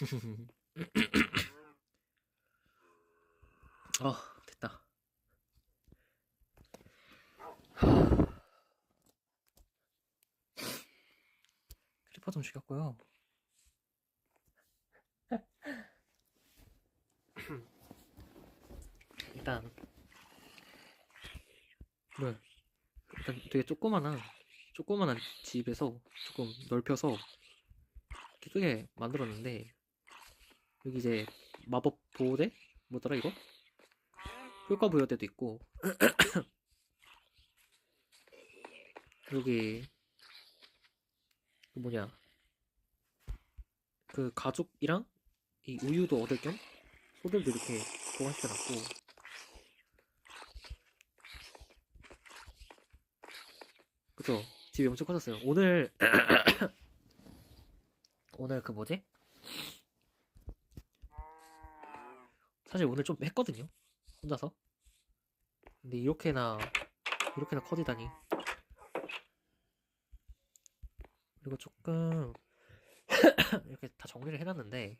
어, 됐다. 크리퍼 좀 죽였고요. 일단 네. 일단 되게 조그만한 조그만한 집에서 조금 넓혀서 크게 만들었는데 여기 이제 마법 보호대? 뭐더라 이거? 효과 부여대도 있고. 여기 그 뭐냐. 그 가죽이랑 이 우유도 얻을 겸 소들도 이렇게 보관시켜놨고. 그쵸 집이 엄청 커졌어요. 오늘 오늘 그 뭐지 사실 오늘 좀 했거든요. 혼자서. 근데 이렇게나 이렇게나 커지다니. 그리고 조금 이렇게 다 정리를 해놨는데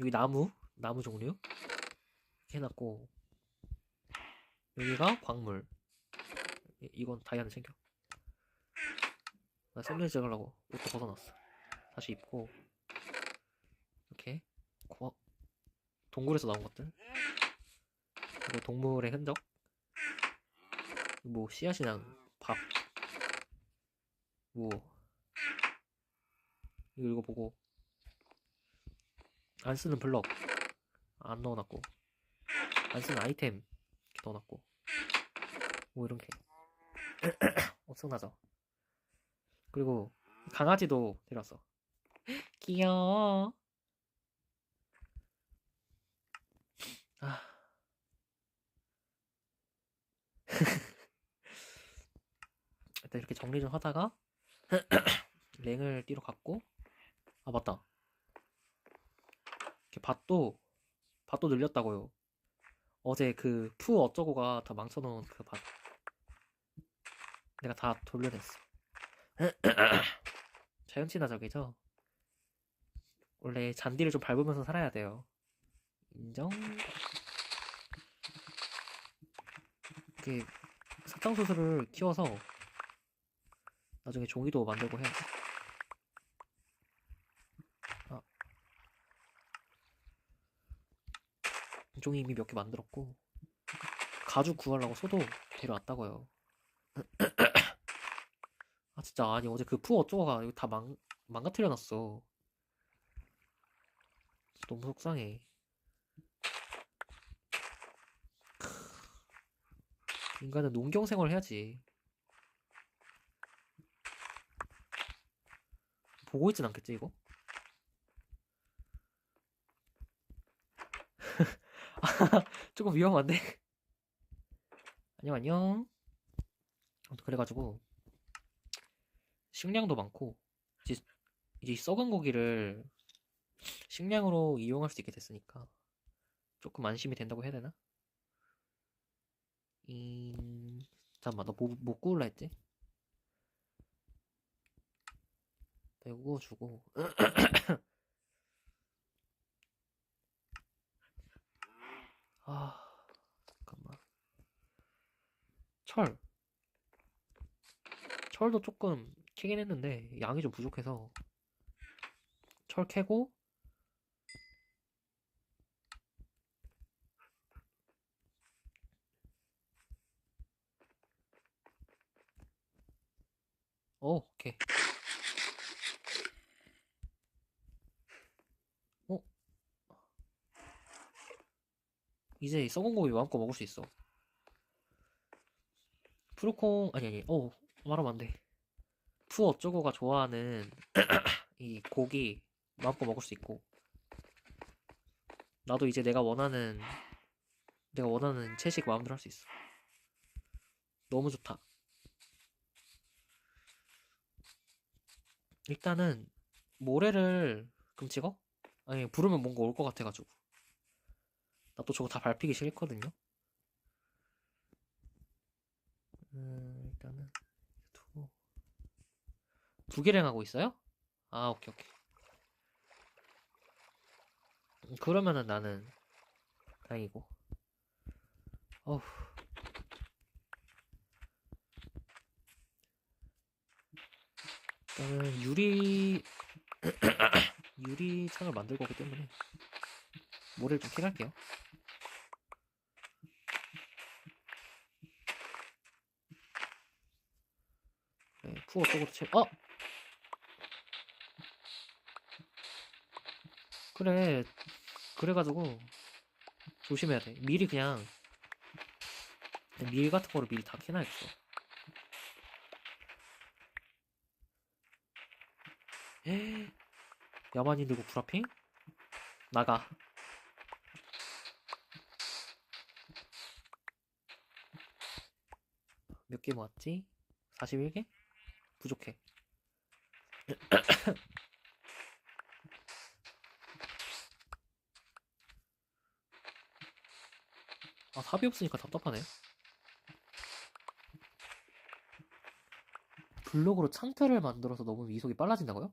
여기 나무 나무 종류? 이렇게 해놨고 여기가 광물. 이- 이건 다이아는 챙겨. 나 샌드위치 찍으려고 옷도 벗어놨어. 다시 입고 이렇게 고- 동굴에서 나온 것들 그리고 동물의 흔적? 뭐 씨앗이랑 밥. 뭐. 이거 이거 보고. 안 쓰는 블럭. 안 넣어놨고. 안 쓰는 아이템. 이렇게 넣어놨고. 뭐 이런 게. 엄청나죠? 그리고 강아지도 데려왔어. 귀여워 아. 일단 이렇게 정리 좀 하다가 랭을 뛰러 갔고 아 맞다. 이렇게 밭도 밭도 늘렸다고요. 어제 그 푸 어쩌고가 다 망쳐놓은 그 밭. 내가 다 돌려냈어. 자연 친화적이죠? 원래 잔디를 좀 밟으면서 살아야 돼요 인정 이렇게 사탕수수를 키워서 나중에 종이도 만들고 해야지 종이 이미 몇 개 만들었고 가죽 구하려고 소도 데려왔다고요. 아 진짜 아니 어제 그 푸 어쩌고가 이거 다 망, 망가뜨려 놨어. 너무 속상해. 인간은 농경 생활을 해야지. 보고 있진 않겠지 이거? 조금 위험한데? 안녕, 안녕. 그래가지고, 식량도 많고, 이제, 이제 이 썩은 고기를 식량으로 이용할 수 있게 됐으니까, 조금 안심이 된다고 해야 되나? 이, 잠깐만, 너 뭐, 뭐 구울라 했지? 내가 구워주고, 아, 잠깐만. 철. 철도 조금 캐긴 했는데 양이 좀 부족해서 철 캐고 오, 오케이. 어? 이제 이 썩은 고기 마음껏 먹을 수 있어. 푸르콩 아니 아니 어 말하면 안 돼. 푸 어쩌고가 좋아하는 이 고기 마음껏 먹을 수 있고 나도 이제 내가 원하는 내가 원하는 채식 마음대로 할 수 있어. 너무 좋다. 일단은 모래를 그럼 찍어? 아니 부르면 뭔가 올 것 같아가지고 나 또 저거 다 밟히기 싫거든요. 음, 일단은 두고 두 개를 하고 있어요? 아 오케이 오케이 그러면은 나는 다행이고. 어후. 일단은 유리 유리 창을 만들 거기 때문에 모래를 좀 캐갈게요. 네, 푸어 쪽으로 채. 어! 그래. 그래가지고 조심해야 돼. 미리 그냥 그냥 밀 같은 거로 미리 다 캐놔야겠어. 에이, 야만인 들고 브라핑? 나가. 몇 개 모았지? 41개? 부족해. 아, 삽이 없으니까 답답하네. 블록으로 창틀을 만들어서 너무 이속이 빨라진다고요?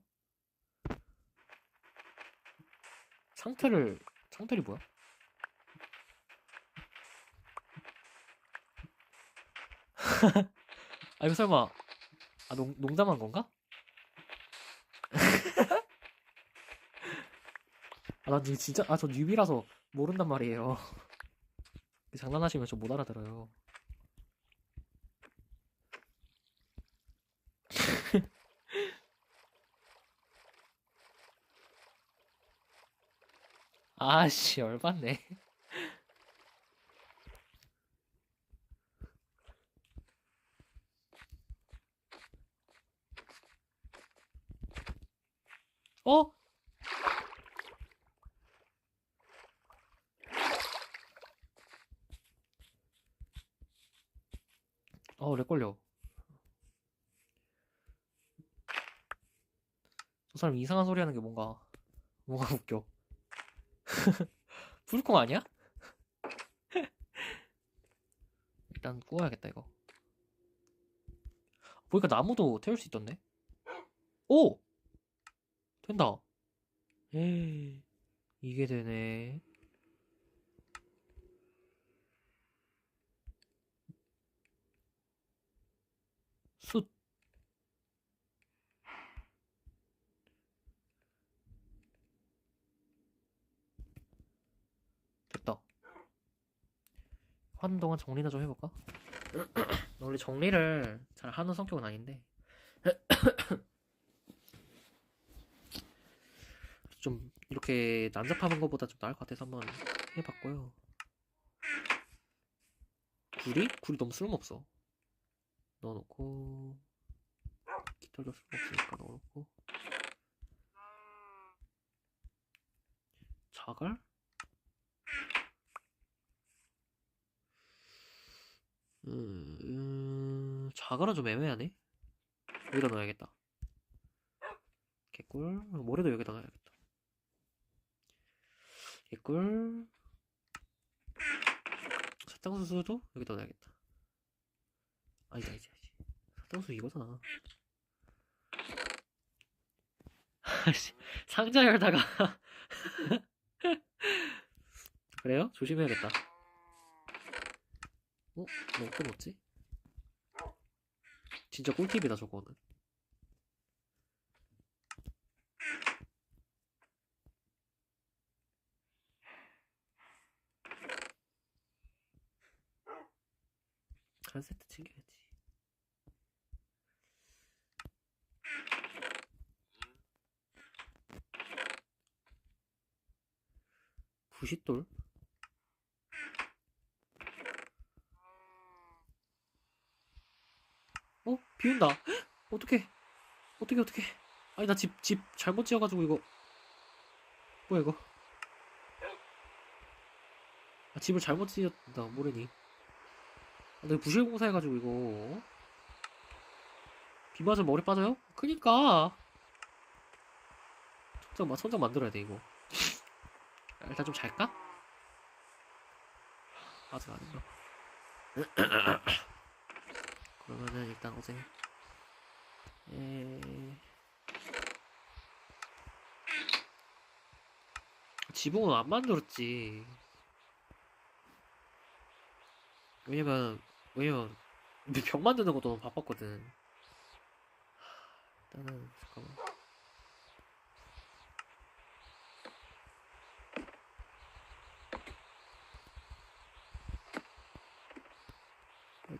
창틀을, 창틀이 뭐야? 아, 이거 설마, 아, 농, 농담한 건가? 아, 난 지금 진짜, 아, 저 뉴비라서 모른단 말이에요. 장난하시면 저 못 알아들어요. 아씨, 열받네. 어? 어, 렉 걸려. 저 사람 이상한 소리 하는 게 뭔가, 뭔가 웃겨. 풀콩 아니야? 일단 구워야겠다, 이거. 보니까 나무도 태울 수 있던데? 오! 된다. 에이, 이게 되네. 숯. 됐다. 하는 동안 정리나 좀 해볼까? 원래 정리를 잘 하는 성격은 아닌데 좀 이렇게 난잡하는 것보다 좀 나을 것 같아서 한번 해봤고요. 굴이? 굴이 너무 쓸모없어. 넣어놓고 깃털도 쓸모없으니까 넣어놓고 자갈? 음, 음, 자갈은 좀 애매하네. 여기다 넣어야겠다. 개꿀. 모래도 여기다 넣어야겠다. 개꿀. 사탕수수도 여기다 넣어야겠다. 아니다, 아니다, 아니다. 사탕수수 이거잖아. 상자 열다가. 그래요? 조심해야겠다. 어? 너 어떤 거지? 진짜 꿀팁이다 저거는 한 세트 챙겨야지 부싯돌? 어? 비 온다. 어떡해. 어떡해, 어떡해. 아니, 나 집, 집 잘못 지어가지고 이거. 뭐야, 이거. 아, 집을 잘못 지었다, 모르니. 아, 내가 부실 공사해가지고 이거. 비 맞으면 머리 빠져요? 그니까. 천장, 마- 천장 만들어야 돼, 이거. 아, 일단 좀 잘까? 아직 아닌가. 그러면은 일단 어제 에... 지붕은 안 만들었지. 왜냐면, 왜냐면, 벽 만드는 것도 너무 바빴거든. 하, 일단은, 잠깐만.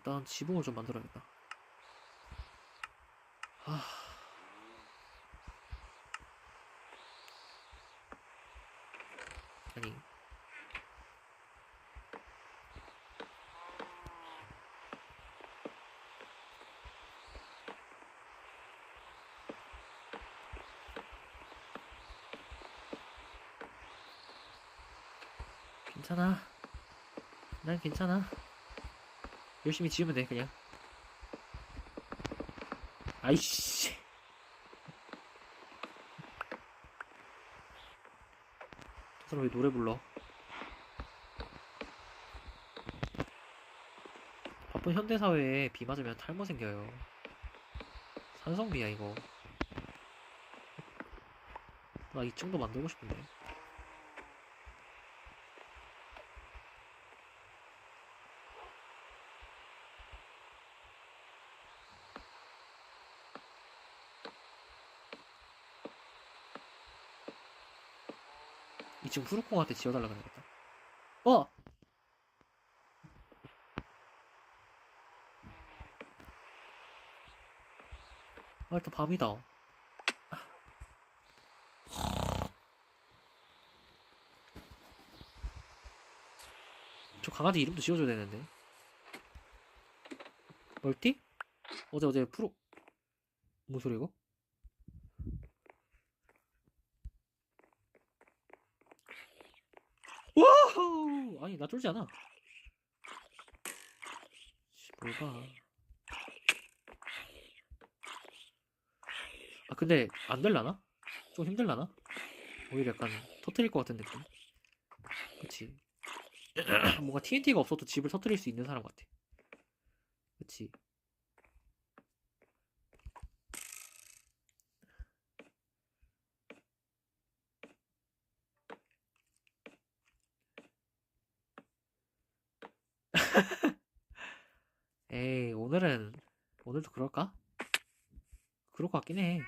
일단 지붕을 좀 만들어야겠다. 하... 아니. 괜찮아. 난 괜찮아. 열심히 지으면 돼, 그냥. 아이씨. 저 사람 왜 노래 불러? 바쁜 현대사회에 비 맞으면 탈모 생겨요. 산성비야, 이거. 나 2층도 만들고 싶은데. 지금 푸르콩한테 지어달라 그래야겠다. 어! 아, 일단 밤이다. 저 강아지 이름도 지어줘야 되는데. 멀티? 어제 어제 프로 뭔 소리야 이거? 와우! 아니 나 쫄지 않아. 씨, 뭘 봐. 아 근데 안 될라나? 좀 힘들라나? 오히려 약간 터트릴 것 같은 느낌. 그치. 뭔가 TNT가 없어도 집을 터트릴 수 있는 사람 같아. 그치. 에이, 오늘은, 오늘도 그럴까? 그럴 것 같긴 해.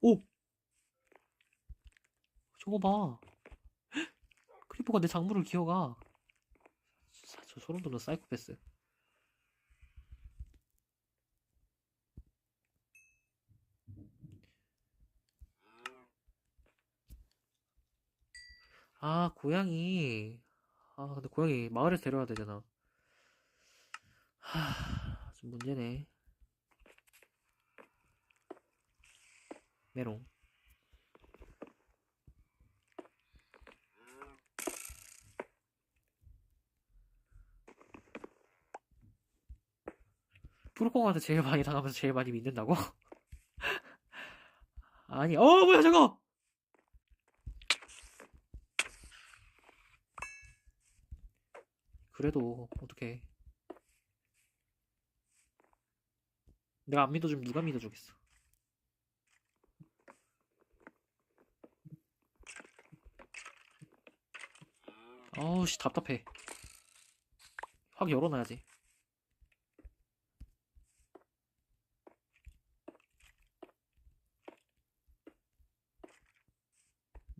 오! 저거 봐. 크리퍼가 내 작물을 기어가. 사- 저 소름 돋는 사이코패스. 아, 고양이. 아, 근데 고양이 마을에 데려와야 되잖아. 하, 좀 문제네. 메롱. 프로공한테 제일 많이 당하면서 제일 많이 믿는다고? 아니, 어, 뭐야, 저거! 그래도, 어떡해. 내가 안 믿어주면 누가 믿어주겠어. 아우, 씨, 답답해. 확 열어놔야지.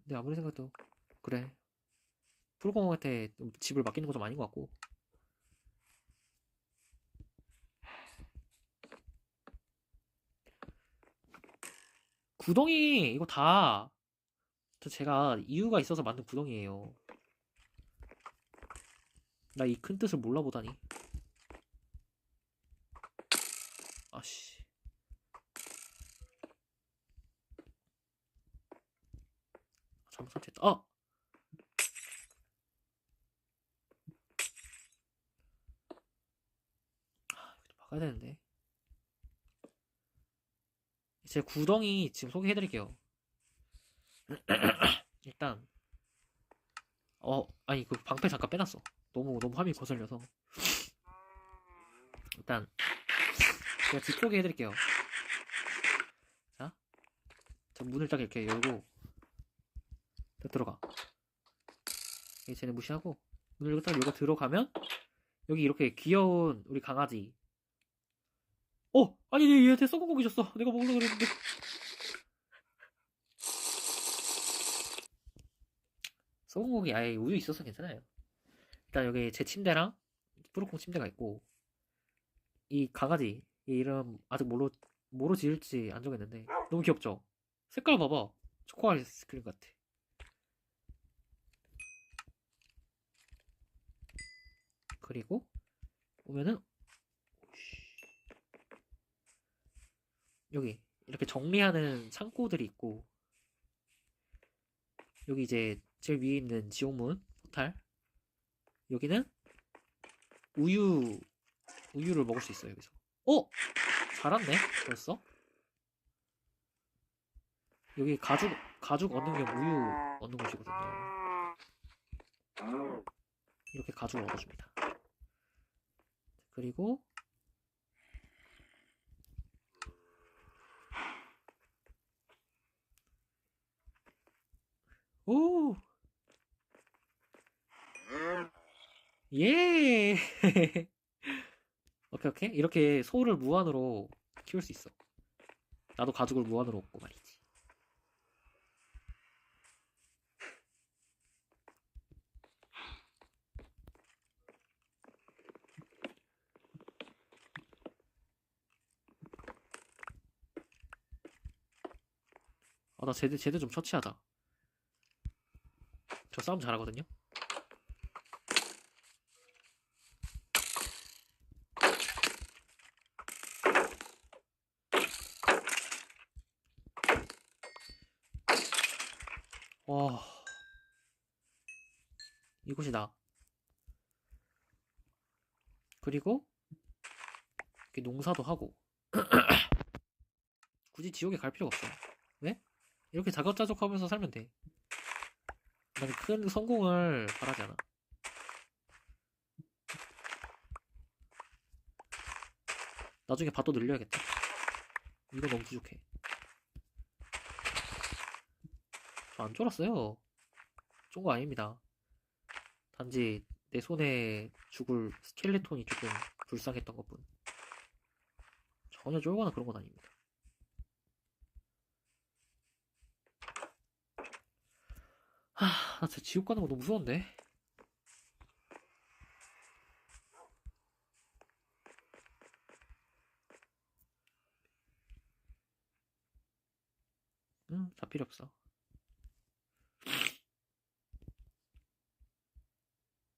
근데 아무리 생각해도, 그래. 프로공한테 집을 맡기는 거좀 아닌 것 같고. 구덩이 이거 다저 제가 이유가 있어서 만든 구덩이에요. 나 이 큰 뜻을 몰라 보다니. 아씨. 잘못 설치했다. 아! 아, 이거 좀 바꿔야 되는데. 제 구덩이 지금 소개해드릴게요. 일단 어 아니 그 방패 잠깐 빼놨어. 너무 너무 화면이 거슬려서 일단 제가 집 소개해드릴게요. 자 자, 문을 딱 이렇게 열고 딱 들어가. 이 쟤네 무시하고 문을 딱 열고 들어가면 여기 이렇게 귀여운 우리 강아지. 어, 아니 얘 얘한테 썩은 고기 줬어. 내가 먹으려고 그랬는데. 썩은 고기 아예 우유 있어서 괜찮아요. 일단 여기 제 침대랑 프로콩 침대가 있고 이 강아지 이 이름 아직 뭐로 뭐로 지을지 안 정했는데 너무 귀엽죠? 색깔 봐봐 초코 아이스크림 같아 그리고 보면은 여기 이렇게 정리하는 창고들이 있고 여기 이제 제일 위에 있는 지옥문 포탈. 여기는 우유 우유를 먹을 수 있어요 여기서. 어? 잘았네 벌써? 여기 가죽 가죽 얻는 게 우유 얻는 곳이거든요. 이렇게 가죽을 얻어줍니다. 그리고 오 예. 오케이, 오케이. 이렇게 소를 무한으로 키울 수 있어. 나도 가죽을 무한으로 얻고 말이지. 아, 나 쟤들, 쟤들 좀 처치하자. 저 싸움 잘하거든요? 와. 이곳이 나. 그리고, 이렇게 농사도 하고. 굳이 지옥에 갈 필요가 없어. 왜? 이렇게 자급자족 하면서 살면 돼. 난큰 성공을 바라지 않아. 나중에 밭도 늘려야겠다. 이거 너무 부족해. 저안 쫄았어요. 쫀 거 아닙니다. 단지 내 손에 죽을 스켈레톤이 조금 불쌍했던 것 뿐. 전혀 쫄거나 그런 건 아닙니다. 하, 나 진짜 지옥 가는 거 너무 무서운데? 응, 다 필요 없어.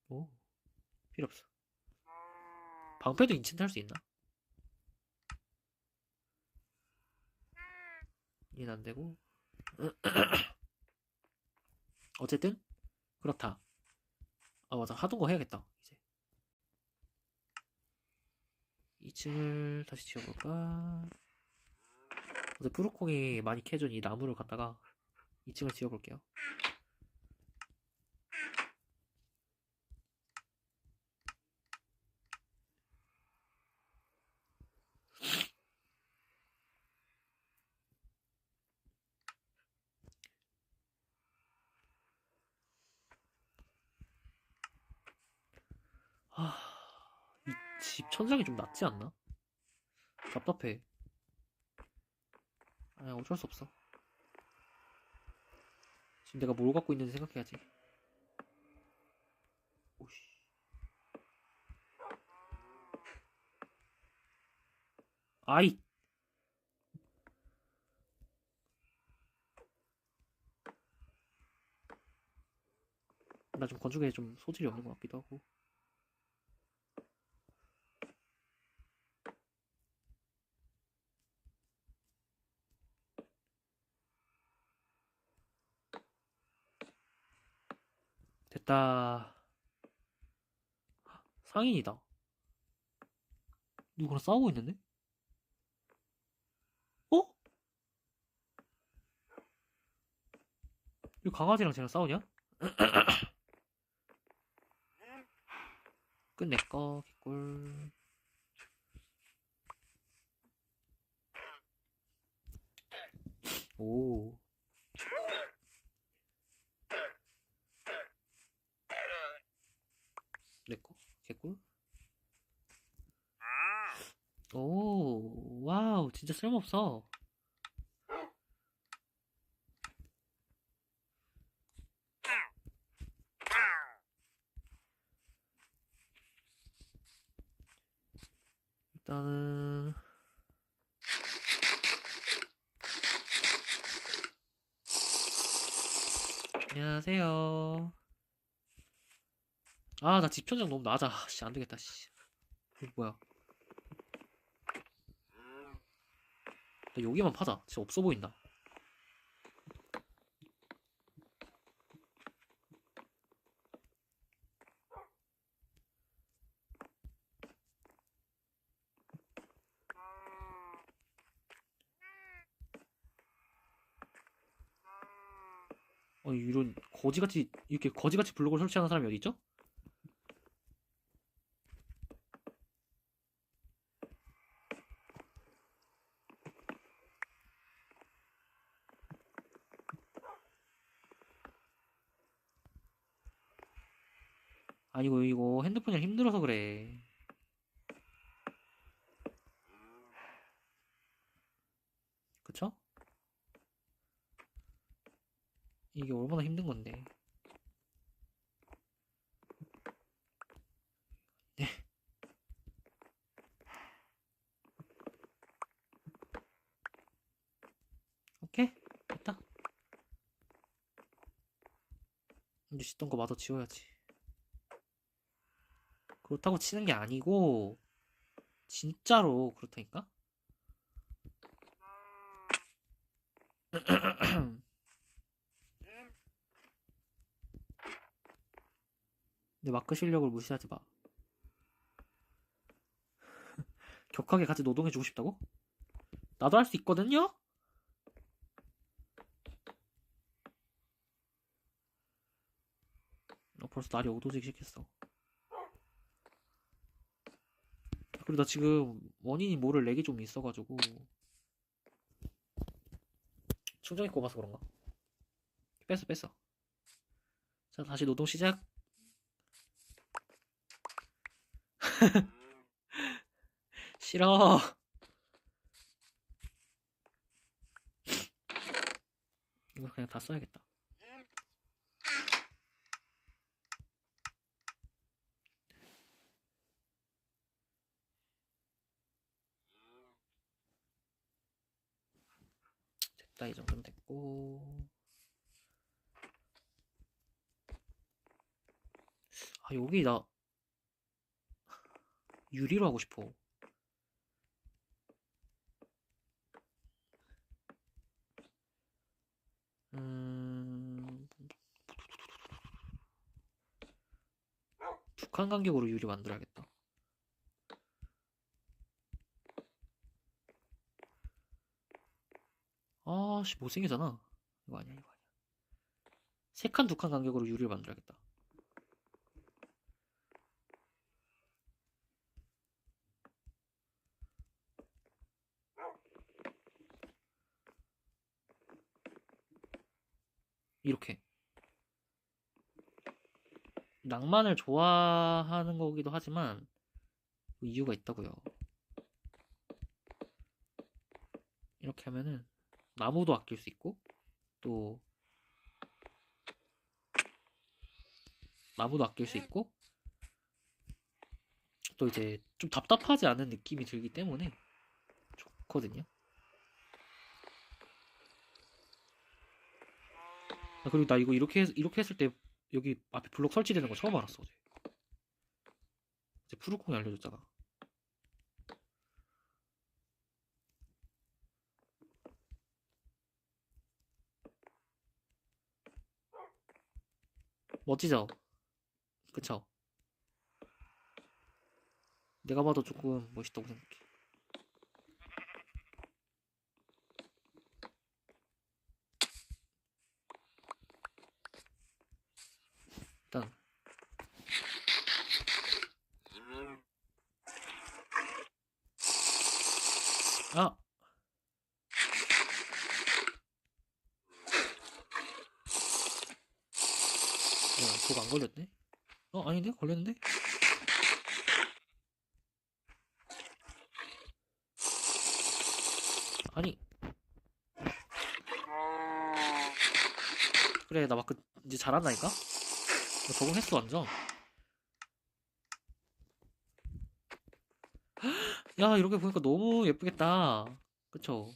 오, 필요 없어. 방패도 인챈트 할 수 있나? 이해는 안 되고. 어쨌든, 그렇다. 아, 맞아. 하던 거 해야겠다, 이제. 2층을 다시 지어볼까? 어제 프로콩이 많이 캐준 이 나무를 갖다가 2층을 지어볼게요. 아, 이 집 천장이 좀 낮지 않나? 답답해. 아, 어쩔 수 없어. 지금 내가 뭘 갖고 있는지 생각해야지. 오씨. 아이! 나 좀 건축에 좀 소질이 없는 것 같기도 하고. 됐다. 상인이다. 누구랑 싸우고 있는데? 어? 이 강아지랑 쟤랑 싸우냐? 끝내꺼, 개꿀. 오. 내꺼? 개꿀? 오, 와우, 진짜 쓸모없어. 일단은 안녕하세요. 아, 나 집 천장 너무 낮아. 씨, 안 되겠다, 씨. 뭐야? 여기만 파자. 진짜 없어 보인다. 어, 이런 거지같이 이렇게 거지같이 블록을 설치하는 사람이 어디 있죠? 아니고 이거 핸드폰이 힘들어서 그래. 그쵸? 이게 얼마나 힘든 건데. 네. 오케이. 됐다. 이제 씻던 거 마저 지워야지. 그렇다고 치는 게 아니고, 진짜로 그렇다니까? 내 마크 실력을 무시하지 마. 격하게 같이 노동해주고 싶다고? 나도 할 수 있거든요? 어, 벌써 날이 어두워지기 시작했어. 그리고 나 지금 원인이 뭐를 렉이 좀 있어가지고 충전기 꼽아서 그런가? 뺐어 뺐어. 자 다시 노동 시작. 싫어. 이거 그냥 다 써야겠다. 됐다, 이 됐고. 아, 여기 나 유리로 하고 싶어. 음, 두칸 간격으로 유리 만들어야겠다. 아 씨, 못생기잖아. 이거 아니야, 이거 아니야. 세 칸, 두 칸 간격으로 유리를 만들어야겠다. 이렇게. 낭만을 좋아하는 거기도 하지만, 그 이유가 있다고요. 이렇게 하면은, 나무도 아낄 수 있고, 또, 나무도 아낄 수 있고, 또 이제 좀 답답하지 않은 느낌이 들기 때문에 좋거든요. 아, 그리고 나 이거 이렇게, 했- 이렇게 했을 때 여기 앞에 블록 설치되는 거 처음 알았어, 어제. 이제 푸르콩이 알려줬잖아. 멋지죠? 그쵸? 내가 봐도 조금 멋있다고 생각해. 일단 아 어, 저거 안 걸렸네? 어, 아닌데? 걸렸는데? 아니. 그래, 나 마크 이제 잘한다니까? 나 적응했어, 완전. 야, 이렇게 보니까 너무 예쁘겠다. 그쵸?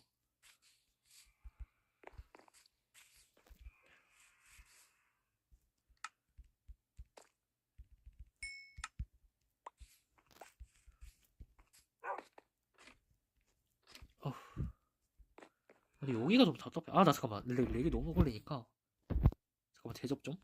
근데 여기가 좀 답답해. 아, 나 잠깐만. 렉, 렉이 너무 걸리니까. 잠깐만, 대접 좀.